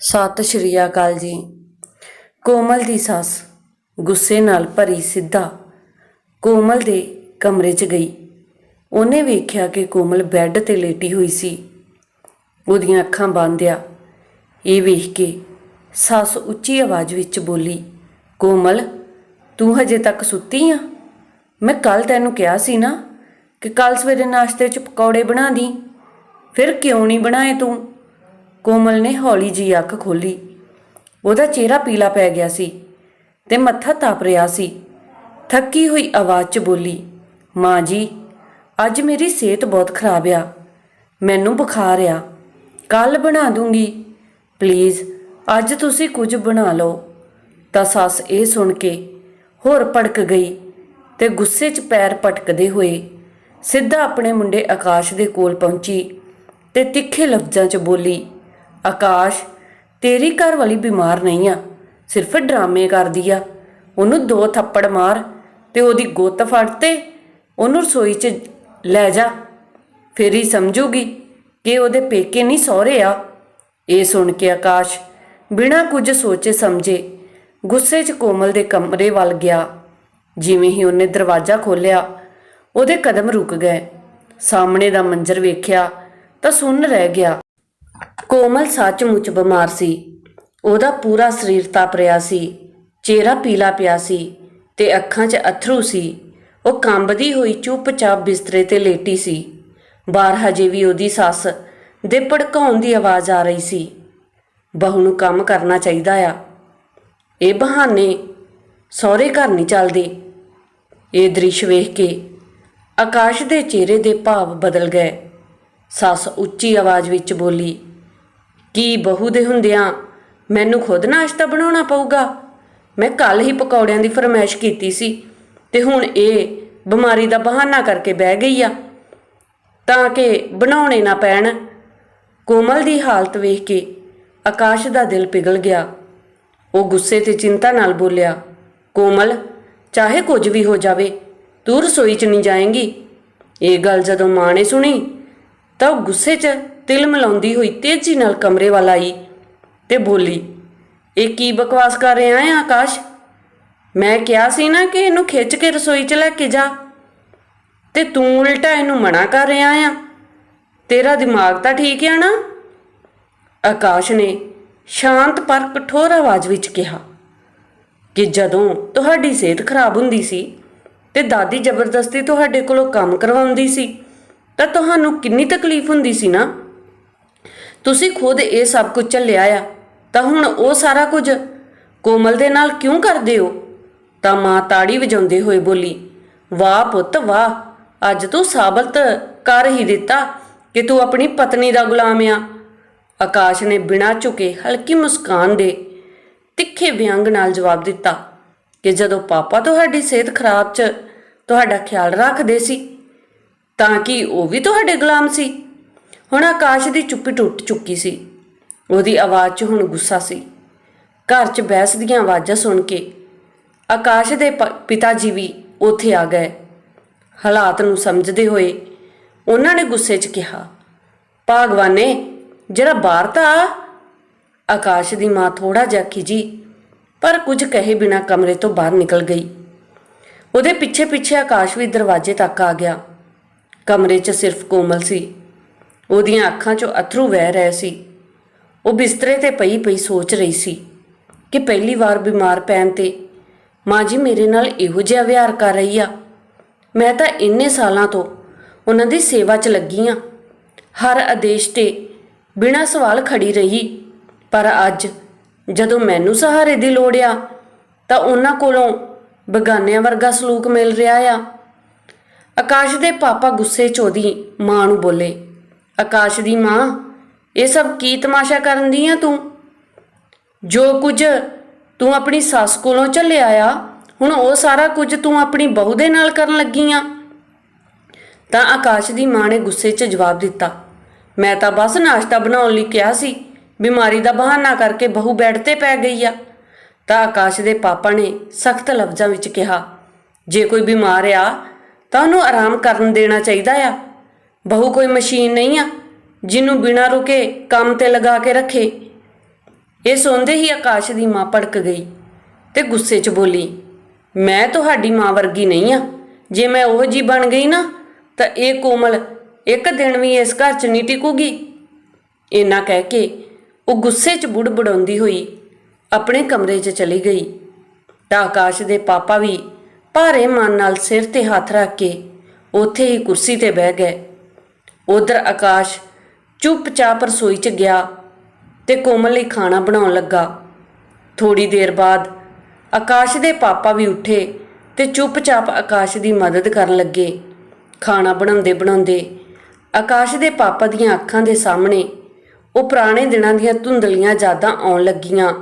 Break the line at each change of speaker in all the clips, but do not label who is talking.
ਸਤਿ ਸ਼੍ਰੀ ਅਕਾਲ ਜੀ। ਕੋਮਲ ਦੀ ਸੱਸ ਗੁੱਸੇ ਨਾਲ ਭਰੀ ਸਿੱਧਾ ਕੋਮਲ ਦੇ ਕਮਰੇ 'ਚ ਗਈ। ਉਹਨੇ ਵੇਖਿਆ ਕਿ ਕੋਮਲ ਬੈੱਡ ਤੇ ਲੇਟੀ ਹੋਈ ਸੀ। ਉਹਦੀਆਂ ਅੱਖਾਂ ਬੰਦਿਆ ਇਹ ਵੇਖ ਕੇ ਸੱਸ ਉੱਚੀ ਆਵਾਜ਼ ਵਿੱਚ ਬੋਲੀ, ਕੋਮਲ, ਤੂੰ ਹਜੇ ਤੱਕ ਸੁੱਤੀ ਆ? ਮੈਂ ਕੱਲ ਤੈਨੂੰ ਕਿਹਾ ਸੀ ਨਾ ਕਿ ਕੱਲ ਸਵੇਰੇ ਨਾਸ਼ਤੇ 'ਚ ਪਕੌੜੇ ਬਣਾ ਦੀ। ਫਿਰ ਕਿਉਂ ਨਹੀਂ ਬਣਾਏ ਤੂੰ? ਕੋਮਲ ਨੇ ਹੌਲੀ ਜੀ ਅੱਖ ਖੋਲੀ ਉਹਦਾ ਚਿਹਰਾ ਪੀਲਾ ਪੈ ਗਿਆ ਸੀ ਤੇ ਮੱਥਾ ਤਾਪ ਰਿਹਾ ਸੀ। ਥੱਕੀ ਹੋਈ ਆਵਾਜ਼ 'ਚ ਬੋਲੀ, ਮਾਂ ਜੀ, ਅੱਜ ਮੇਰੀ ਸਿਹਤ ਬਹੁਤ ਖਰਾਬ ਆ। ਮੈਨੂੰ ਬੁਖਾਰ ਆ। ਕੱਲ ਬਣਾ ਦੂੰਗੀ। ਪਲੀਜ਼, ਅੱਜ ਤੁਸੀਂ ਕੁਝ ਬਣਾ ਲਓ। ਤਾਂ ਸੱਸ ਇਹ ਸੁਣ ਕੇ ਹੋਰ ਭੜਕ ਗਈ ਤੇ ਗੁੱਸੇ 'ਚ ਪੈਰ ਪਟਕਦੇ ਹੋਏ ਸਿੱਧਾ ਆਪਣੇ ਮੁੰਡੇ ਆਕਾਸ਼ ਦੇ ਕੋਲ ਪਹੁੰਚੀ ਤੇ ਤਿੱਖੇ ਲਫ਼ਜ਼ਾਂ 'ਚ ਬੋਲੀ ਆਕਾਸ਼, ਤੇਰੀ ਘਰ ਵਾਲੀ ਬਿਮਾਰ ਨਹੀਂ ਆ, ਸਿਰਫ ਡਰਾਮੇ ਕਰਦੀ ਆ। ਉਹਨੂੰ ਦੋ ਥੱਪੜ ਮਾਰ ਤੇ ਉਹਦੀ ਗੁੱਤ ਫੜ ਤੇ ਉਹਨੂੰ ਰਸੋਈ 'ਚ ਲੈ ਜਾ। ਫਿਰ ਹੀ ਸਮਝੂਗੀ ਕਿ ਉਹਦੇ ਪੇਕੇ ਨਹੀਂ ਸਹੁਰੇ ਆ। ਇਹ ਸੁਣ ਕੇ ਆਕਾਸ਼ ਬਿਨਾਂ ਕੁਝ ਸੋਚੇ ਸਮਝੇ ਗੁੱਸੇ 'ਚ ਕੋਮਲ ਦੇ ਕਮਰੇ ਵੱਲ ਗਿਆ। ਜਿਵੇਂ ਹੀ ਉਹਨੇ ਦਰਵਾਜ਼ਾ ਖੋਲ੍ਹਿਆ, ਉਹਦੇ ਕਦਮ ਰੁਕ ਗਏ। ਸਾਹਮਣੇ ਦਾ ਮੰਜ਼ਰ ਵੇਖਿਆ ਤਾਂ ਸੁੰਨ ਰਹਿ ਗਿਆ। ਕੋਮਲ ਸੱਚਮੁੱਚ ਬਿਮਾਰ ਸੀ। ਉਹਦਾ ਪੂਰਾ ਸਰੀਰ ਤਪ ਰਿਹਾ ਸੀ, ਚਿਹਰਾ ਪੀਲਾ ਪਿਆ ਸੀ ਤੇ ਅੱਖਾਂ 'ਚ ਅਥਰੂ ਸੀ। ਉਹ ਕੰਬਦੀ ਹੋਈ ਚੁੱਪਚਾਪ ਬਿਸਤਰੇ ਤੇ ਲੇਟੀ ਸੀ। ਬਾਹਰ ਹਜੇ ਵੀ ਉਹਦੀ ਸੱਸ ਦੇ ਭੜਕਾਉਣ ਦੀ ਆਵਾਜ਼ ਆ ਰਹੀ ਸੀ। ਬਹੂ ਨੂੰ ਕੰਮ ਕਰਨਾ ਚਾਹੀਦਾ ਆ। ਇਹ ਬਹਾਨੇ ਸਹੁਰੇ ਘਰ ਨਹੀਂ ਚੱਲਦੇ। ਇਹ ਦ੍ਰਿਸ਼ ਵੇਖ ਕੇ ਆਕਾਸ਼ ਦੇ ਚਿਹਰੇ ਦੇ ਭਾਵ ਬਦਲ ਗਏ। ਸੱਸ ਉੱਚੀ ਆਵਾਜ਼ ਵਿੱਚ ਬੋਲੀ, ਕੀ ਬਹੂ ਦੇ ਹੁੰਦਿਆਂ ਮੈਨੂੰ ਖੁਦ ਨਾਸ਼ਤਾ ਬਣਾਉਣਾ ਪਊਗਾ? ਮੈਂ ਕੱਲ ਹੀ ਪਕੌੜਿਆਂ ਦੀ ਫਰਮਾਇਸ਼ ਕੀਤੀ ਸੀ ਤੇ ਹੁਣ ਇਹ ਬਿਮਾਰੀ ਦਾ ਬਹਾਨਾ ਕਰਕੇ ਬਹਿ ਗਈ ਆ। ਤਾਂ ਕਿ ਬਣਾਉਣੇ ਨਾ ਪੈਣ। ਕੋਮਲ ਦੀ ਹਾਲਤ ਵੇਖ ਕੇ ਆਕਾਸ਼ ਦਾ ਦਿਲ ਪਿਘਲ ਗਿਆ। ਉਹ ਗੁੱਸੇ ਤੇ ਚਿੰਤਾ ਨਾਲ ਬੋਲਿਆ, ਕੋਮਲ, ਚਾਹੇ ਕੁਝ ਵੀ ਹੋ ਜਾਵੇ, ਤੂੰ ਰਸੋਈ 'ਚ ਨਹੀਂ ਜਾਏਂਗੀ? ਇਹ ਗੱਲ ਜਦੋਂ ਮਾਂ ਨੇ ਸੁਣੀ ਤਾਂ ਉਹ ਗੁੱਸੇ 'ਚ ਤਿਲ ਮਿਲਾਉਂਦੀ ਹੋਈ ਤੇਜ਼ੀ ਨਾਲ ਕਮਰੇ ਵੱਲ ਆਈ ਤੇ ਬੋਲੀ, ਇਹ ਕੀ ਬਕਵਾਸ ਕਰ ਰਿਹਾ ਹੈ ਆਕਾਸ਼? ਮੈਂ ਕਿਹਾ ਸੀ ਨਾ ਕਿ ਇਹਨੂੰ ਖਿੱਚ ਕੇ ਰਸੋਈ 'ਚ ਲੈ ਕੇ ਜਾ ਤੇ ਤੂੰ ਉਲਟਾ ਇਹਨੂੰ ਮਨਾ ਕਰ ਰਿਹਾ ਆ ਤੇਰਾ ਦਿਮਾਗ ਤਾਂ ਠੀਕ ਆ ਨਾ? ਆਕਾਸ਼ ਨੇ ਸ਼ਾਂਤ ਪਰ ਕਠੋਰ ਆਵਾਜ਼ ਵਿੱਚ ਕਿਹਾ ਕਿ ਜਦੋਂ ਤੁਹਾਡੀ ਸਿਹਤ ਖਰਾਬ ਹੁੰਦੀ ਸੀ ਤੇ ਦਾਦੀ ਜ਼ਬਰਦਸਤੀ ਤੁਹਾਡੇ ਕੋਲੋਂ ਕੰਮ ਕਰਵਾਉਂਦੀ ਸੀ ਤਾਂ ਤੁਹਾਨੂੰ ਕਿੰਨੀ ਤਕਲੀਫ ਹੁੰਦੀ ਸੀ ਨਾ? ਤੁਸੀਂ ਖੁਦ ਇਹ ਸਭ ਕੁਝ ਝੱਲਿਆ ਆ, ਤਾਂ ਹੁਣ ਉਹ ਸਾਰਾ ਕੁਝ ਕੋਮਲ ਦੇ ਨਾਲ ਕਿਉਂ ਕਰਦੇ ਹੋ? ਤਾਂ ਮਾਂ ਤਾੜੀ ਵਜਾਉਂਦੇ ਹੋਏ ਬੋਲੀ, ਵਾਹ ਪੁੱਤ, ਵਾਹ, ਅੱਜ ਤੂੰ ਸਾਬਤ ਕਰ ਹੀ ਦਿੱਤਾ ਕਿ ਤੂੰ ਆਪਣੀ ਪਤਨੀ ਦਾ ਗੁਲਾਮ ਆ। ਆਕਾਸ਼ ਨੇ ਬਿਨਾਂ ਝੁਕੇ ਹਲਕੀ ਮੁਸਕਾਨ ਦੇ ਤਿੱਖੇ ਵਿਅੰਗ ਨਾਲ ਜਵਾਬ ਦਿੱਤਾ ਕਿ ਜਦੋਂ ਪਾਪਾ ਤੁਹਾਡੀ ਸਿਹਤ ਖਰਾਬ 'ਚ ਤੁਹਾਡਾ ਖਿਆਲ ਰੱਖਦੇ ਸੀ ਤਾਂ ਕਿ ਉਹ ਵੀ ਤੁਹਾਡੇ ਗੁਲਾਮ ਸੀ। ਹੁਣ ਆਕਾਸ਼ ਦੀ ਚੁੱਪੀ ਟੁੱਟ ਚੁੱਕੀ ਸੀ। ਉਹਦੀ ਆਵਾਜ਼ 'ਚ ਹੁਣ ਗੁੱਸਾ ਸੀ। ਘਰ 'ਚ ਬਹਿਸ ਦੀਆਂ ਆਵਾਜ਼ਾਂ ਸੁਣ ਕੇ ਆਕਾਸ਼ ਦੇ ਪਿਤਾ ਜੀ ਵੀ ਉੱਥੇ ਆ ਗਏ। ਹਾਲਾਤ ਨੂੰ ਸਮਝਦੇ ਹੋਏ ਉਹਨਾਂ ਨੇ ਗੁੱਸੇ 'ਚ ਕਿਹਾ, ਭਾਗਵਾਨੇ, ਜਿਹੜਾ ਬਾਹਰ ਤਾਂ ਆਕਾਸ਼ ਦੀ ਮਾਂ ਥੋੜਾ ਜਿਹਾ ਖਿਜੀ ਪਰ ਕੁਝ ਕਹੇ ਬਿਨਾ ਕਮਰੇ ਤੋਂ ਬਾਹਰ ਨਿਕਲ ਗਈ। ਉਹਦੇ ਪਿੱਛੇ ਪਿੱਛੇ ਆਕਾਸ਼ ਵੀ ਦਰਵਾਜ਼ੇ ਤੱਕ ਆ ਗਿਆ। ਕਮਰੇ 'ਚ ਸਿਰਫ ਕੋਮਲ ਸੀ। ਉਹਦੀਆਂ ਅੱਖਾਂ 'ਚੋਂ ਅਥਰੂ ਵਹਿ ਰਹੇ ਸੀ। ਉਹ ਬਿਸਤਰੇ ਤੇ ਪਈ ਪਈ ਸੋਚ ਰਹੀ ਸੀ ਕਿ ਪਹਿਲੀ ਵਾਰ ਬਿਮਾਰ ਪੈਣ ਤੇ ਮਾਂ ਜੀ ਮੇਰੇ ਨਾਲ ਇਹੋ ਜਿਹਾ ਵਿਹਾਰ ਕਰ ਰਹੀ ਆ। ਮੈਂ ਤਾਂ ਇੰਨੇ ਸਾਲਾਂ ਤੋਂ ਉਹਨਾਂ ਦੀ ਸੇਵਾ 'ਚ ਲੱਗੀ ਆ। ਹਰ ਆਦੇਸ਼ ਤੇ ਬਿਨਾਂ ਸਵਾਲ ਖੜੀ ਰਹੀ। ਪਰ ਅੱਜ ਜਦੋਂ ਮੈਨੂੰ ਸਹਾਰੇ ਦੀ ਲੋੜ ਆ, ਤਾਂ ਉਹਨਾਂ ਕੋਲੋਂ ਬਗਾਨਿਆਂ ਵਰਗਾ ਸਲੂਕ ਮਿਲ ਰਿਹਾ ਆ। ਆਕਾਸ਼ ਦੇ ਪਾਪਾ ਗੁੱਸੇ 'ਚ ਉਹਦੀ ਮਾਂ ਨੂੰ ਬੋਲੇ, ਆਕਾਸ਼ ਦੀ ਮਾਂ, ਇਹ ਸਭ ਕੀ ਤਮਾਸ਼ਾ ਕਰਨ ਦੀ ਆ ਤੂੰ? ਜੋ ਕੁਝ ਤੂੰ ਆਪਣੀ ਸੱਸ ਕੋਲੋਂ ਝੱਲਿਆ ਆ, ਹੁਣ ਉਹ ਸਾਰਾ ਕੁਝ ਤੂੰ ਆਪਣੀ ਬਹੂ ਦੇ ਨਾਲ ਕਰਨ ਲੱਗੀ ਆ? ਤਾਂ ਆਕਾਸ਼ ਦੀ ਮਾਂ ਨੇ ਗੁੱਸੇ 'ਚ ਜਵਾਬ ਦਿੱਤਾ, ਮੈਂ ਤਾਂ ਬਸ ਨਾਸ਼ਤਾ ਬਣਾਉਣ ਲਈ ਕਿਹਾ ਸੀ, ਬਿਮਾਰੀ ਦਾ ਬਹਾਨਾ ਕਰਕੇ ਬਹੂ ਬੈੱਡ ਤੇ ਪੈ ਗਈ ਆ। ਤਾਂ ਆਕਾਸ਼ ਦੇ ਪਾਪਾ ਨੇ ਸਖਤ ਲਫ਼ਜ਼ਾਂ ਵਿੱਚ ਕਿਹਾ, ਜੇ ਕੋਈ ਬਿਮਾਰ ਆ ਤਾਂ ਉਹਨੂੰ ਆਰਾਮ ਕਰਨ ਦੇਣਾ ਚਾਹੀਦਾ ਆ। ਬਹੂ ਕੋਈ ਮਸ਼ੀਨ ਨਹੀਂ ਆ, ਜਿਹਨੂੰ ਬਿਨਾਂ ਰੁਕੇ ਕੰਮ ਤੇ ਲਗਾ ਕੇ ਰੱਖੇ। ਇਹ ਸੁਣਦੇ ਹੀ ਆਕਾਸ਼ ਦੀ ਮਾਂ ਭੜਕ ਗਈ ਤੇ ਗੁੱਸੇ 'ਚ ਬੋਲੀ, ਮੈਂ ਤੁਹਾਡੀ ਮਾਂ ਵਰਗੀ ਨਹੀਂ ਆ। ਜੇ ਮੈਂ ਉਹ ਜੀ ਬਣ ਗਈ ਨਾ, ਤਾਂ ਇਹ ਕੋਮਲ ਇੱਕ ਦਿਨ ਵੀ ਇਸ ਘਰ 'ਚ ਨਹੀਂ ਟਿਕੂਗੀ। ਇੰਨਾ ਕਹਿ ਕੇ ਉਹ ਗੁੱਸੇ 'ਚ ਬੁੜਬੜਾਉਂਦੀ ਹੋਈ ਆਪਣੇ ਕਮਰੇ 'ਚ ਚਲੀ ਗਈ। ਤਾਂ ਆਕਾਸ਼ ਦੇ ਪਾਪਾ ਵੀ ਭਾਰੇ ਮਨ ਨਾਲ ਸਿਰ ਤੇ ਹੱਥ ਰੱਖ ਕੇ ਉੱਥੇ ਹੀ ਕੁਰਸੀ ਤੇ ਬਹਿ ਗਏ। ਉਧਰ ਆਕਾਸ਼ ਚੁੱਪਚਾਪ ਰਸੋਈ 'ਚ ਗਿਆ ਤੇ ਕੋਮਲ ਲਈ ਖਾਣਾ ਬਣਾਉਣ ਲੱਗਾ। ਥੋੜੀ ਦੇਰ ਬਾਅਦ ਆਕਾਸ਼ ਦੇ ਪਾਪਾ ਵੀ ਉੱਠੇ ਤੇ ਚੁੱਪਚਾਪ ਆਕਾਸ਼ ਦੀ ਮਦਦ ਕਰਨ ਲੱਗੇ। ਖਾਣਾ ਬਣਾਉਂਦੇ ਬਣਾਉਂਦੇ ਆਕਾਸ਼ ਦੇ ਪਾਪਾ ਦੀਆਂ ਅੱਖਾਂ ਦੇ ਸਾਹਮਣੇ ਉਹ ਪੁਰਾਣੇ ਦਿਨਾਂ ਦੀਆਂ ਧੁੰਦਲੀਆਂ ਯਾਦਾਂ ਆਉਣ ਲੱਗੀਆਂ।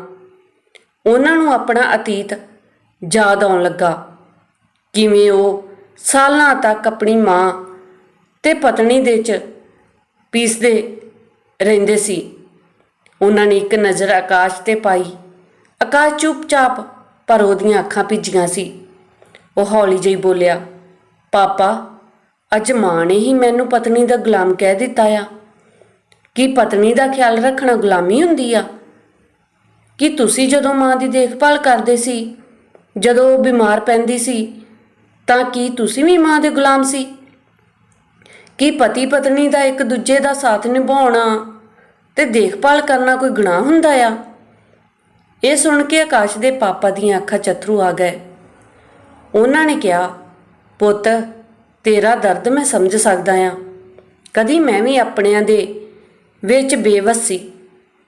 ਉਹਨਾਂ ਨੂੰ ਆਪਣਾ ਅਤੀਤ ਯਾਦ ਆਉਣ ਲੱਗਾ। ਕਿਵੇਂ ਉਹ ਸਾਲਾਂ ਤੱਕ ਆਪਣੀ ਮਾਂ ਤੇ ਪਤਨੀ ਦੇ ਚ ਪੀਸਦੇ ਰਹਿੰਦੇ ਸੀ। ਉਹਨਾਂ ਨੇ ਇੱਕ ਨਜ਼ਰ ਆਕਾਸ਼ ਤੇ ਪਾਈ। ਆਕਾਸ਼ ਚੁੱਪਚਾਪ ਪਰ ਉਹਦੀਆਂ ਅੱਖਾਂ ਭਿੱਜੀਆਂ ਸੀ। ਉਹ ਹੌਲੀ ਜਿਹੀ ਬੋਲਿਆ, ਪਾਪਾ, ਅੱਜ ਮਾਂ ਨੇ ਹੀ ਮੈਨੂੰ ਪਤਨੀ ਦਾ ਗੁਲਾਮ ਕਹਿ ਦਿੱਤਾ ਆ। ਕੀ ਪਤਨੀ ਦਾ ਖਿਆਲ ਰੱਖਣਾ ਗੁਲਾਮੀ ਹੁੰਦੀ ਆ? ਕਿ ਤੁਸੀਂ ਜਦੋਂ ਮਾਂ ਦੀ ਦੇਖਭਾਲ ਕਰਦੇ ਸੀ, ਜਦੋਂ ਉਹ ਬਿਮਾਰ ਪੈਂਦੀ ਸੀ ਤਾਂ ਕੀ ਤੁਸੀਂ ਵੀ ਮਾਂ ਦੇ ਗੁਲਾਮ ਸੀ? ਕੀ ਪਤੀ ਪਤਨੀ ਦਾ ਇੱਕ ਦੂਜੇ ਦਾ ਸਾਥ ਨਿਭਾਉਣਾ ਤੇ ਦੇਖਭਾਲ ਕਰਨਾ ਕੋਈ ਗੁਨਾਹ ਹੁੰਦਾ ਆ? ਇਹ ਸੁਣ ਕੇ ਆਕਾਸ਼ ਦੇ ਪਾਪਾ ਦੀਆਂ ਅੱਖਾਂ 'ਚ ਆ ਗਏ। ਉਹਨਾਂ ਨੇ ਕਿਹਾ, ਪੁੱਤ, ਤੇਰਾ ਦਰਦ ਮੈਂ ਸਮਝ ਸਕਦਾ ਆ। ਕਦੀ ਮੈਂ ਵੀ ਆਪਣਿਆਂ ਦੇ ਵਿੱਚ ਬੇਵਸ ਸੀ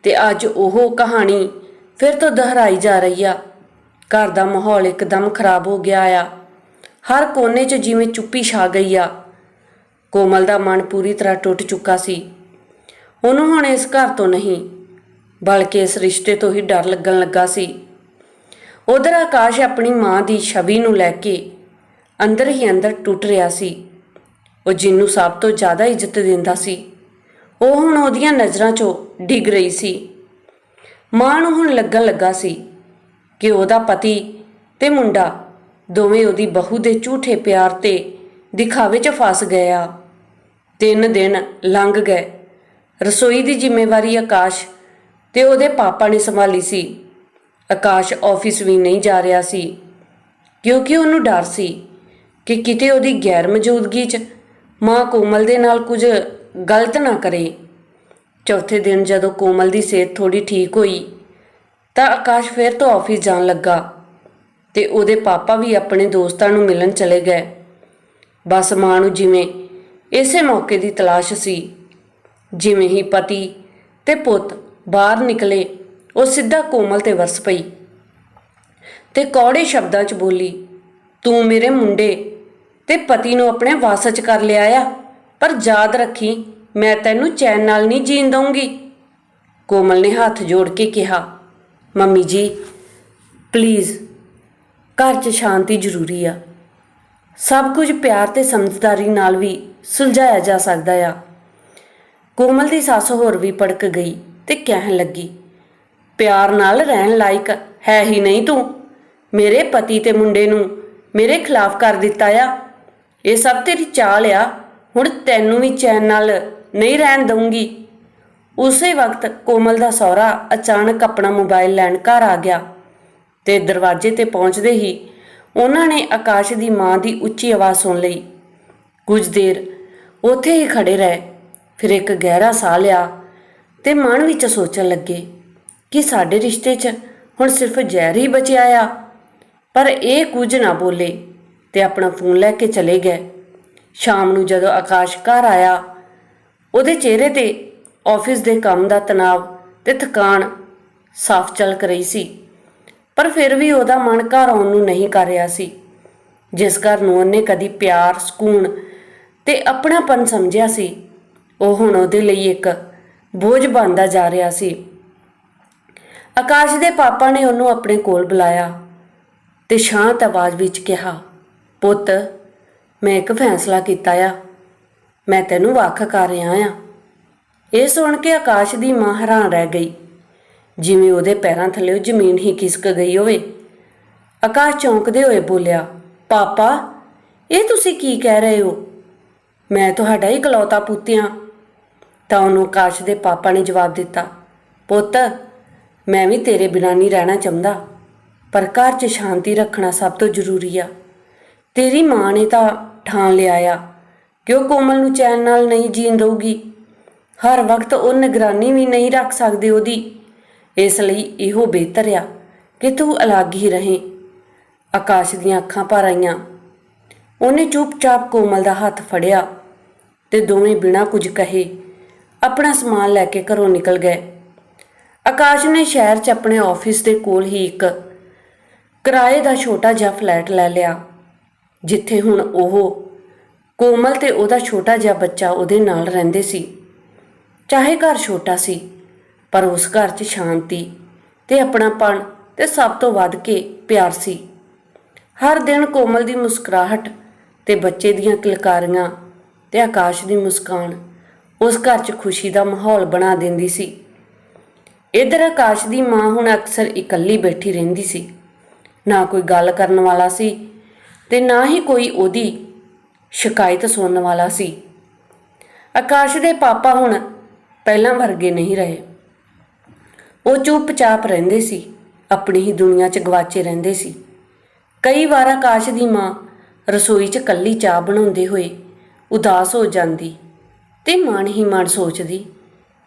ਤੇ ਅੱਜ ਉਹ ਕਹਾਣੀ ਫਿਰ ਤੋਂ ਦੁਹਰਾਈ ਜਾ ਰਹੀ ਆ। ਘਰ ਦਾ ਮਾਹੌਲ ਇੱਕਦਮ ਖਰਾਬ ਹੋ ਗਿਆ ਆ। ਹਰ ਕੋਨੇ 'ਚ ਜਿਵੇਂ ਚੁੱਪੀ ਛਾ ਗਈ ਆ। ਕੋਮਲ ਦਾ ਮਨ ਪੂਰੀ ਤਰ੍ਹਾਂ ਟੁੱਟ ਚੁੱਕਾ ਸੀ। ਉਹਨੂੰ ਹੁਣ ਇਸ ਘਰ ਤੋਂ ਨਹੀਂ, ਬਲਕਿ ਇਸ ਰਿਸ਼ਤੇ ਤੋਂ ਹੀ ਡਰ ਲੱਗਣ ਲੱਗਾ ਸੀ। ਉਧਰ ਆਕਾਸ਼ ਆਪਣੀ ਮਾਂ ਦੀ ਛਵੀ ਨੂੰ ਲੈ ਕੇ ਅੰਦਰ ਹੀ ਅੰਦਰ ਟੁੱਟ ਰਿਹਾ ਸੀ। ਉਹ ਜਿਹਨੂੰ ਸਭ ਤੋਂ ਜ਼ਿਆਦਾ ਇੱਜ਼ਤ ਦਿੰਦਾ ਸੀ, ਉਹ ਹੁਣ ਉਹਦੀਆਂ ਨਜ਼ਰਾਂ 'ਚੋਂ ਡਿੱਗ ਰਹੀ ਸੀ। ਮਾਂ ਨੂੰ ਹੁਣ ਲੱਗਣ ਲੱਗਾ ਸੀ ਕਿ ਉਹਦਾ ਪਤੀ ਤੇ ਮੁੰਡਾ ਦੋਵੇਂ ਉਹਦੀ ਬਹੂ ਦੇ ਝੂਠੇ ਪਿਆਰ ਤੇ ਦਿਖਾਵੇ 'ਚ ਫਸ ਗਏ ਆ। ਤਿੰਨ ਦਿਨ ਲੰਘ ਗਏ। ਰਸੋਈ ਦੀ ਜ਼ਿੰਮੇਵਾਰੀ ਆਕਾਸ਼ ਤੇ ਉਹਦੇ ਪਾਪਾ ਨੇ ਸੰਭਾਲੀ ਸੀ। ਆਕਾਸ਼ ਆਫਿਸ ਵੀ ਨਹੀਂ ਜਾ ਰਿਹਾ ਸੀ। ਕਿਉਂਕਿ ਉਹਨੂੰ ਡਰ ਸੀ ਕਿ ਕਿਤੇ ਉਹਦੀ ਗੈਰ ਮੌਜੂਦਗੀ 'ਚ ਮਾਂ ਕੋਮਲ ਦੇ ਨਾਲ ਕੁਝ ਗਲਤ ਨਾ ਕਰੇ। ਚੌਥੇ ਦਿਨ ਜਦੋਂ ਕੋਮਲ ਦੀ ਸਿਹਤ ਥੋੜੀ ਠੀਕ ਹੋਈ ਤਾਂ ਆਕਾਸ਼ ਫਿਰ ਤੋਂ ਆਫਿਸ ਜਾਣ ਲੱਗਾ। ਤੇ ਉਹਦੇ ਪਾਪਾ ਵੀ ਆਪਣੇ ਦੋਸਤਾਂ ਨੂੰ ਮਿਲਣ ਚਲੇ ਗਏ। ਬਸ ਮਾਂ ਨੂੰ ਜਿਵੇਂ ਇਸੇ ਮੌਕੇ ਦੀ ਤਲਾਸ਼ ਸੀ, ਜਿਵੇਂ ਹੀ ਪਤੀ ਤੇ ਪੁੱਤ ਬਾਹਰ ਨਿਕਲੇ, ਉਹ ਸਿੱਧਾ ਕੋਮਲ ਤੇ ਵਰਸ ਪਈ ਤੇ ਕੌੜੇ ਸ਼ਬਦਾਂ 'ਚ ਬੋਲੀ, ਤੂੰ ਮੇਰੇ ਮੁੰਡੇ ਤੇ ਪਤੀ ਨੂੰ ਆਪਣੇ ਵਾਸ 'ਚ ਕਰ ਲਿਆ ਆ ਪਰ ਯਾਦ ਰੱਖੀ, ਮੈਂ ਤੈਨੂੰ ਚੈਨ ਨਾਲ ਨਹੀਂ ਜੀਣ ਦਊਂਗੀ। ਕੋਮਲ ਨੇ ਹੱਥ ਜੋੜ ਕੇ ਕਿਹਾ, ਮੰਮੀ ਜੀ ਪਲੀਜ਼ ਘਰ 'ਚ ਸ਼ਾਂਤੀ ਜ਼ਰੂਰੀ ਆ। ਸਭ ਕੁਝ ਪਿਆਰ ਤੇ ਸਮਝਦਾਰੀ ਨਾਲ ਵੀ ਸੁਲਝਾਇਆ ਜਾ ਸਕਦਾ ਆ। ਕੋਮਲ ਦੀ ਸੱਸ ਹੋਰ ਵੀ ਪੜਕ ਗਈ ਤੇ ਕਹਿਣ ਲੱਗੀ, ਪਿਆਰ ਨਾਲ ਰਹਿਣ ਲਾਇਕ ਹੈ ਹੀ ਨਹੀਂ ਤੂੰ। ਮੇਰੇ ਪਤੀ ਤੇ ਮੁੰਡੇ ਨੂੰ ਮੇਰੇ ਖਿਲਾਫ ਕਰ ਦਿੱਤਾ ਆ। ਇਹ ਸਭ ਤੇਰੀ ਚਾਲ ਆ। ਹੁਣ ਤੈਨੂੰ ਵੀ ਚੈਨ ਨਾਲ ਨਹੀਂ ਰਹਿਣ ਦਊਂਗੀ। ਉਸੇ ਵਕਤ ਕੋਮਲ ਦਾ ਸਹੁਰਾ ਅਚਾਨਕ ਆਪਣਾ ਮੋਬਾਈਲ ਲੈਣ ਘਰ ਆ ਗਿਆ। ਤੇ ਦਰਵਾਜ਼ੇ ਤੇ ਪਹੁੰਚਦੇ ਹੀ ਉਹਨਾਂ ਨੇ ਆਕਾਸ਼ ਦੀ ਮਾਂ ਦੀ ਉੱਚੀ ਆਵਾਜ਼ ਸੁਣ ਲਈ। ਕੁਝ ਦੇਰ ਉੱਥੇ ਹੀ ਖੜੇ ਰਹੇ। ਫਿਰ ਇੱਕ ਗਹਿਰਾ ਸਾਹ ਲਿਆ ਤੇ ਮਨ ਵਿੱਚ ਸੋਚਣ ਲੱਗੇ ਕਿ ਸਾਡੇ ਰਿਸ਼ਤੇ 'ਚ ਹੁਣ ਸਿਰਫ ਜ਼ਹਿਰ ਹੀ ਬਚਿਆ ਆ। ਪਰ ਇਹ ਕੁਝ ਨਾ ਬੋਲੇ ਤੇ ਆਪਣਾ ਫੋਨ ਲੈ ਕੇ ਚਲੇ ਗਏ। ਸ਼ਾਮ ਨੂੰ ਜਦੋਂ ਆਕਾਸ਼ ਘਰ ਆਇਆ, ਉਹਦੇ ਚਿਹਰੇ ਤੇ ਆਫਿਸ ਦੇ ਕੰਮ ਦਾ ਤਣਾਅ ਤੇ ਥਕਾਨ ਸਾਫ਼ ਝਲਕ ਰਹੀ ਸੀ। ਪਰ ਫਿਰ ਵੀ ਉਹਦਾ ਮਨ ਘਰ ਆਉਣ ਨੂੰ ਨਹੀਂ ਕਰ ਰਿਹਾ ਸੀ। ਜਿਸ ਘਰ ਨੂੰ ਉਹਨੇ ਕਦੀ ਪਿਆਰ, ਸਕੂਨ ਤੇ ਆਪਣਾਪਨ ਸਮਝਿਆ ਸੀ। ਉਹ ਹੁਣ ਉਹਦੇ ਲਈ ਇੱਕ ਬੋਝ ਬਣਦਾ ਜਾ ਰਿਹਾ ਸੀ। ਆਕਾਸ਼ ਦੇ ਪਾਪਾ ਨੇ ਉਹਨੂੰ ਆਪਣੇ ਕੋਲ ਬੁਲਾਇਆ ਤੇ ਸ਼ਾਂਤ ਆਵਾਜ਼ ਵਿੱਚ ਕਿਹਾ, ਪੁੱਤ, ਮੈਂ ਇੱਕ ਫੈਸਲਾ ਕੀਤਾ ਆ। ਮੈਂ ਤੈਨੂੰ ਵੱਖ ਕਰ ਰਿਹਾ ਆ। ਇਹ ਸੁਣ ਕੇ ਆਕਾਸ਼ ਦੀ ਮਾਂ ਹੈਰਾਨ ਰਹਿ ਗਈ। ਜਿਵੇਂ ਉਹਦੇ ਪੈਰਾਂ ਥੱਲੇ ਜ਼ਮੀਨ ਹੀ ਖਿਸਕ ਗਈ ਹੋਵੇ। ਆਕਾਸ਼ ਚੌਂਕਦੇ ਹੋਏ ਬੋਲਿਆ, ਪਾਪਾ, ਇਹ ਤੁਸੀਂ ਕੀ ਕਹਿ ਰਹੇ ਹੋ? ਮੈਂ ਤੁਹਾਡਾ ਹੀ ਇਕਲੌਤਾ ਪੁੱਤ ਤਾਂ ਉਹਨੂੰ ਆਕਾਸ਼ ਦੇ ਪਾਪਾ ਨੇ ਜਵਾਬ ਦਿੱਤਾ, ਪੁੱਤ, ਮੈਂ ਵੀ ਤੇਰੇ ਬਿਨਾਂ ਨਹੀਂ ਰਹਿਣਾ ਚਾਹੁੰਦਾ, ਪਰ ਘਰ 'ਚ ਸ਼ਾਂਤੀ ਰੱਖਣਾ ਸਭ ਤੋਂ ਜ਼ਰੂਰੀ ਆ। ਤੇਰੀ ਮਾਂ ਨੇ ਤਾਂ ਠਾਣ ਲਿਆ ਆ ਕਿ ਉਹ ਕੋਮਲ ਨੂੰ ਚੈਨ ਨਾਲ ਨਹੀਂ ਜੀਣ ਦਊਗੀ। ਹਰ ਵਕਤ ਉਹ ਨਿਗਰਾਨੀ ਵੀ ਨਹੀਂ ਰੱਖ ਸਕਦੇ ਉਹਦੀ। ਇਸ ਲਈ ਇਹੋ ਬਿਹਤਰ ਆ ਕਿ ਤੂੰ ਅਲੱਗ ਹੀ ਰਹੇ। ਆਕਾਸ਼ ਦੀਆਂ ਅੱਖਾਂ ਭਰ ਆਈਆਂ। ਉਹਨੇ ਚੁੱਪਚਾਪ ਕੋਮਲ ਦਾ ਹੱਥ ਫੜਿਆ ਤੇ ਦੋਵੇਂ ਬਿਨਾਂ ਕੁਝ ਕਹੇ ਆਪਣਾ ਸਮਾਨ ਲੈ ਕੇ ਘਰੋਂ ਨਿਕਲ ਗਏ। ਆਕਾਸ਼ ਨੇ ਸ਼ਹਿਰ 'ਚ ਆਪਣੇ ਆਫਿਸ ਦੇ ਕੋਲ ਹੀ ਇੱਕ ਕਿਰਾਏ ਦਾ ਛੋਟਾ ਜਿਹਾ ਫਲੈਟ ਲੈ ਲਿਆ, ਜਿੱਥੇ ਹੁਣ ਉਹ ਕੋਮਲ ਤੇ ਉਹਦਾ ਛੋਟਾ ਜਿਹਾ ਬੱਚਾ ਉਹਦੇ ਨਾਲ ਰਹਿੰਦੇ ਸੀ। ਚਾਹੇ ਘਰ ਛੋਟਾ ਸੀ ਪਰ ਉਸ ਘਰ 'ਚ ਸ਼ਾਂਤੀ ਤੇ ਆਪਣਾਪਣ ਤੇ ਸਭ ਤੋਂ ਵੱਧ ਕੇ ਪਿਆਰ ਸੀ। ਹਰ ਦਿਨ ਕੋਮਲ ਦੀ ਮੁਸਕਰਾਹਟ ਤੇ ਬੱਚੇ ਦੀਆਂ ਕਿਲਕਾਰੀਆਂ ਤੇ ਆਕਾਸ਼ ਦੀ ਮੁਸਕਾਨ ਉਸ ਘਰ 'ਚ ਖੁਸ਼ੀ ਦਾ ਮਾਹੌਲ ਬਣਾ ਦਿੰਦੀ ਸੀ। ਇਧਰ ਆਕਾਸ਼ ਦੀ ਮਾਂ ਹੁਣ ਅਕਸਰ ਇਕੱਲੀ ਬੈਠੀ ਰਹਿੰਦੀ ਸੀ। ਨਾ ਕੋਈ ਗੱਲ ਕਰਨ ਵਾਲਾ ਸੀ ਤੇ ਨਾ ਹੀ ਕੋਈ ਉਹਦੀ ਸ਼ਿਕਾਇਤ ਸੁਣਨ ਵਾਲਾ ਸੀ। ਆਕਾਸ਼ ਦੇ ਪਾਪਾ ਹੁਣ ਪਹਿਲਾਂ ਵਰਗੇ ਨਹੀਂ ਰਹੇ। ਉਹ ਚੁੱਪਚਾਪ ਰਹਿੰਦੇ ਸੀ, ਆਪਣੀ ਹੀ ਦੁਨੀਆ 'ਚ ਗਵਾਚੇ ਰਹਿੰਦੇ ਸੀ। ਕਈ ਵਾਰ ਆਕਾਸ਼ ਦੀ ਮਾਂ ਰਸੋਈ 'ਚ ਕੱਲੀ ਚਾਹ ਬਣਾਉਂਦੇ ਹੋਏ ਉਦਾਸ ਹੋ ਜਾਂਦੀ ਤੇ ਮਨ ਹੀ ਮਨ ਸੋਚਦੀ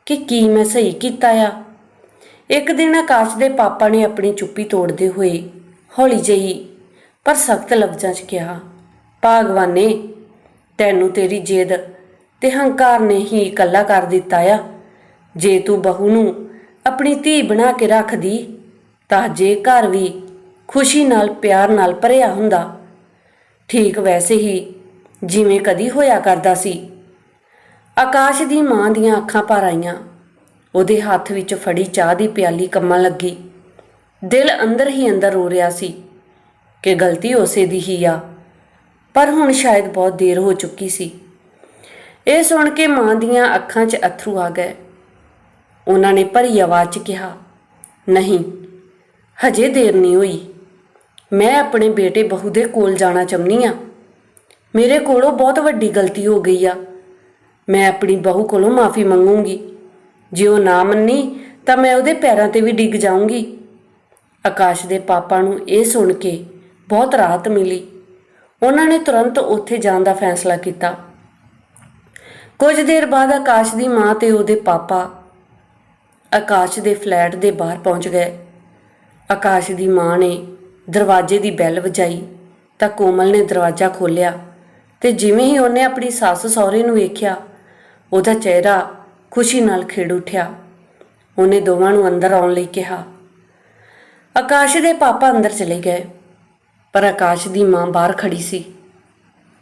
ਕਿ ਕੀ ਮੈਂ ਸਹੀ ਕੀਤਾ ਆ। ਇੱਕ ਦਿਨ ਆਕਾਸ਼ ਦੇ ਪਾਪਾ ਨੇ ਆਪਣੀ ਚੁੱਪੀ ਤੋੜਦੇ ਹੋਏ ਹੌਲੀ ਜਿਹੀ, ਪਰ ਸਖਤ ਲਫ਼ਜ਼ਾਂ 'ਚ ਕਿਹਾ, ਭਾਗਵਾਨੇ, ਤੈਨੂੰ ਤੇਰੀ ਜਿੱਦ ਤੇ ਹੰਕਾਰ ਨੇ ਹੀ ਇਕੱਲਾ ਕਰ ਦਿੱਤਾ ਆ। ਜੇ ਤੂੰ ਬਹੂ ਨੂੰ ਆਪਣੀ ਧੀ ਬਣਾ ਕੇ ਰੱਖਦੀ, ਤਾਂ ਜੇ ਘਰ ਵੀ ਖੁਸ਼ੀ ਨਾਲ, ਪਿਆਰ ਨਾਲ ਭਰਿਆ ਹੁੰਦਾ। ਠੀਕ ਵੈਸੇ ਹੀ ਜਿਵੇਂ ਕਦੀ ਹੋਇਆ ਕਰਦਾ ਸੀ। ਆਕਾਸ਼ ਦੀ ਮਾਂ ਦੀਆਂ ਅੱਖਾਂ ਭਰ ਆਈਆਂ। ਉਹਦੇ ਹੱਥ ਵਿੱਚ ਫੜੀ ਚਾਹ ਦੀ ਪਿਆਲੀ ਕੰਮਣ ਲੱਗੀ। ਦਿਲ ਅੰਦਰ ਹੀ ਅੰਦਰ ਰੋ ਰਿਹਾ ਸੀ ਕਿ ਗਲਤੀ ਉਸੇ ਦੀ ਹੀ ਆ, ਪਰ ਹੁਣ ਸ਼ਾਇਦ ਬਹੁਤ ਦੇਰ ਹੋ ਚੁੱਕੀ ਸੀ। ਇਹ ਸੁਣ ਕੇ ਮਾਂ ਦੀਆਂ ਅੱਖਾਂ 'ਚ ਅਥਰੂ ਆ ਗਏ। ਉਹਨਾਂ ਨੇ ਭਰੀ ਆਵਾਜ਼ 'ਚ ਕਿਹਾ, ਨਹੀਂ, ਹਜੇ ਦੇਰ ਨਹੀਂ ਹੋਈ। ਮੈਂ ਆਪਣੇ ਬੇਟੇ ਬਹੂ ਦੇ ਕੋਲ ਜਾਣਾ ਚਾਹੁੰਦੀ ਆ ਮੇਰੇ ਕੋਲੋਂ ਬਹੁਤ ਵੱਡੀ ਗਲਤੀ ਹੋ ਗਈ ਆ। ਮੈਂ ਆਪਣੀ ਬਹੂ ਕੋਲੋਂ ਮਾਫੀ ਮੰਗੂੰਗੀ। ਜੇ ਉਹ ਨਾ ਮੰਨੀ, ਤਾਂ ਮੈਂ ਉਹਦੇ ਪੈਰਾਂ ਤੇ ਵੀ ਡਿੱਗ ਜਾਊਂਗੀ। ਆਕਾਸ਼ ਦੇ ਪਾਪਾ ਨੂੰ ਇਹ ਸੁਣ ਕੇ ਬਹੁਤ ਰਾਹਤ ਮਿਲੀ। ਉਹਨਾਂ ਨੇ ਤੁਰੰਤ ਉੱਥੇ ਜਾਣ ਦਾ ਫੈਸਲਾ ਕੀਤਾ। ਕੁਝ ਦੇਰ ਬਾਅਦ ਆਕਾਸ਼ ਦੀ ਮਾਂ ਤੇ ਉਹਦੇ ਪਾਪਾ ਆਕਾਸ਼ ਦੇ ਫਲੈਟ ਦੇ ਬਾਹਰ ਪਹੁੰਚ ਗਏ। ਆਕਾਸ਼ ਦੀ ਮਾਂ ਨੇ ਦਰਵਾਜ਼ੇ ਦੀ ਬੈਲ ਵਜਾਈ ਤਾਂ ਕੋਮਲ ਨੇ ਦਰਵਾਜ਼ਾ ਖੋਲ੍ਹਿਆ ਤੇ ਜਿਵੇਂ ਹੀ ਉਹਨੇ ਆਪਣੀ ਸੱਸ ਸਹੁਰੇ ਨੂੰ ਵੇਖਿਆ, ਉਹਦਾ ਚਿਹਰਾ ਖੁਸ਼ੀ ਨਾਲ ਖਿੜ ਉੱਠਿਆ। ਉਹਨੇ ਦੋਵਾਂ ਨੂੰ ਅੰਦਰ ਆਉਣ ਲਈ ਕਿਹਾ। ਆਕਾਸ਼ ਦੇ ਪਾਪਾ ਅੰਦਰ ਚਲੇ ਗਏ, ਪਰ ਆਕਾਸ਼ ਦੀ ਮਾਂ ਬਾਹਰ ਖੜੀ ਸੀ।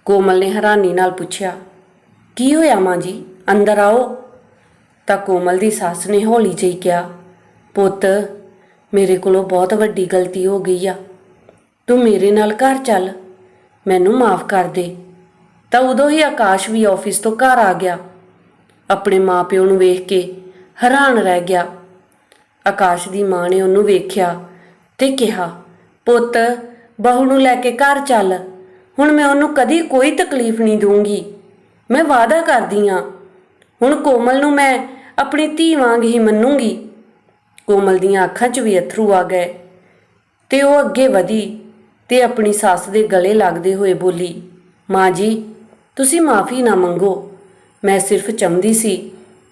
ਕੋਮਲ ਨੇ ਹੈਰਾਨੀ ਨਾਲ ਪੁੱਛਿਆ, ਕੀ ਹੋਇਆ ਮਾਂ ਜੀ? ਅੰਦਰ ਆਓ। ਤਾਂ ਕੋਮਲ ਦੀ ਸੱਸ ਨੇ ਹੌਲੀ ਜਿਹੀ ਕਿਹਾ, ਪੁੱਤ, ਮੇਰੇ ਕੋਲੋਂ ਬਹੁਤ ਵੱਡੀ ਗਲਤੀ ਹੋ ਗਈ ਆ। ਤੂੰ ਮੇਰੇ ਨਾਲ ਘਰ ਚੱਲ, ਮੈਨੂੰ ਮਾਫ ਕਰ ਦੇ। ਤਾਂ ਉਦੋਂ ਹੀ ਆਕਾਸ਼ ਵੀ ਆਫਿਸ ਤੋਂ ਘਰ ਆ ਗਿਆ। ਆਪਣੇ ਮਾਪਿਓ ਨੂੰ ਵੇਖ ਕੇ ਹੈਰਾਨ ਰਹਿ ਗਿਆ। ਆਕਾਸ਼ ਦੀ ਮਾਂ ਨੇ ਉਹਨੂੰ ਵੇਖਿਆ ਤੇ ਕਿਹਾ, ਪੁੱਤ, ਬਹੂ ਨੂੰ ਲੈ ਕੇ ਘਰ ਚੱਲ। ਹੁਣ ਮੈਂ ਉਹਨੂੰ ਕਦੀ ਕੋਈ ਤਕਲੀਫ ਨਹੀਂ ਦੂੰਗੀ ਮੈਂ ਵਾਅਦਾ ਕਰਦੀ ਆ ਹੁਣ ਕੋਮਲ ਨੂੰ ਮੈਂ ਆਪਣੀ ਧੀ ਵਾਂਗ ਹੀ ਮੰਨੂੰਗੀ। ਕੋਮਲ ਦੀਆਂ ਅੱਖਾਂ 'ਚ ਵੀ ਅਥਰੂ ਆ ਗਏ ਤੇ ਉਹ ਅੱਗੇ ਵਧੀ ਤੇ ਆਪਣੀ ਸੱਸ ਦੇ ਗਲੇ ਲੱਗਦੇ ਹੋਏ ਬੋਲੀ, ਮਾਂ ਜੀ, ਤੁਸੀਂ ਮਾਫੀ ਨਾ ਮੰਗੋ। ਮੈਂ ਸਿਰਫ ਚਾਹੁੰਦੀ ਸੀ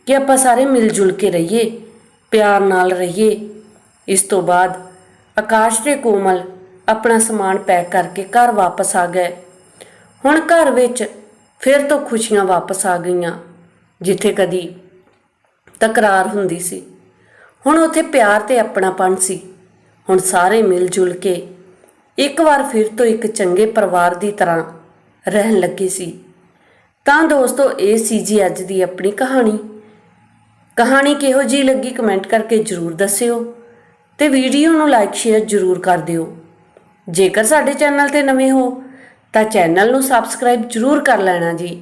ਕਿ ਆਪਾਂ ਸਾਰੇ ਮਿਲ ਜੁਲ ਕੇ ਰਹੀਏ, ਪਿਆਰ ਨਾਲ ਰਹੀਏ। ਇਸ ਤੋਂ ਬਾਅਦ ਆਕਾਸ਼ ਤੇ ਕੋਮਲ ਆਪਣਾ ਸਮਾਨ ਪੈਕ ਕਰਕੇ ਘਰ ਵਾਪਸ ਆ ਗਏ। ਹੁਣ ਘਰ ਵਿੱਚ ਫਿਰ ਤੋਂ ਖੁਸ਼ੀਆਂ ਵਾਪਸ ਆ ਗਈਆਂ। ਜਿੱਥੇ ਕਦੀ ਤਕਰਾਰ ਹੁੰਦੀ ਸੀ। ਹੁਣ ਉੱਥੇ ਪਿਆਰ ਤੇ ਆਪਣਾਪਣ ਸੀ। ਹੁਣ ਸਾਰੇ ਮਿਲ ਜੁਲ ਕੇ ਇੱਕ ਵਾਰ ਫਿਰ ਤੋਂ ਇੱਕ ਚੰਗੇ ਪਰਿਵਾਰ ਦੀ ਤਰ੍ਹਾਂ ਰਹਿਣ ਲੱਗੇ ਸੀ। ਤਾਂ ਦੋਸਤੋ, ਇਹ ਸੀ ਜੀ ਅੱਜ ਦੀ ਆਪਣੀ ਕਹਾਣੀ। ਕਹਾਣੀ ਕਿਹੋ ਜੀ ਲੱਗੀ ਕਮੈਂਟ ਕਰਕੇ ਜਰੂਰ ਦੱਸਿਓ ਤੇ ਵੀਡੀਓ ਨੂੰ ਲਾਈਕ, ਸ਼ੇਅਰ ਜਰੂਰ ਕਰ ਦਿਓ। ਜੇਕਰ ਸਾਡੇ ਚੈਨਲ ਤੇ ਨਵੇਂ ਹੋ ਤਾਂ ਚੈਨਲ ਨੂੰ ਸਬਸਕ੍ਰਾਈਬ ਜਰੂਰ ਕਰ ਲੈਣਾ ਜੀ।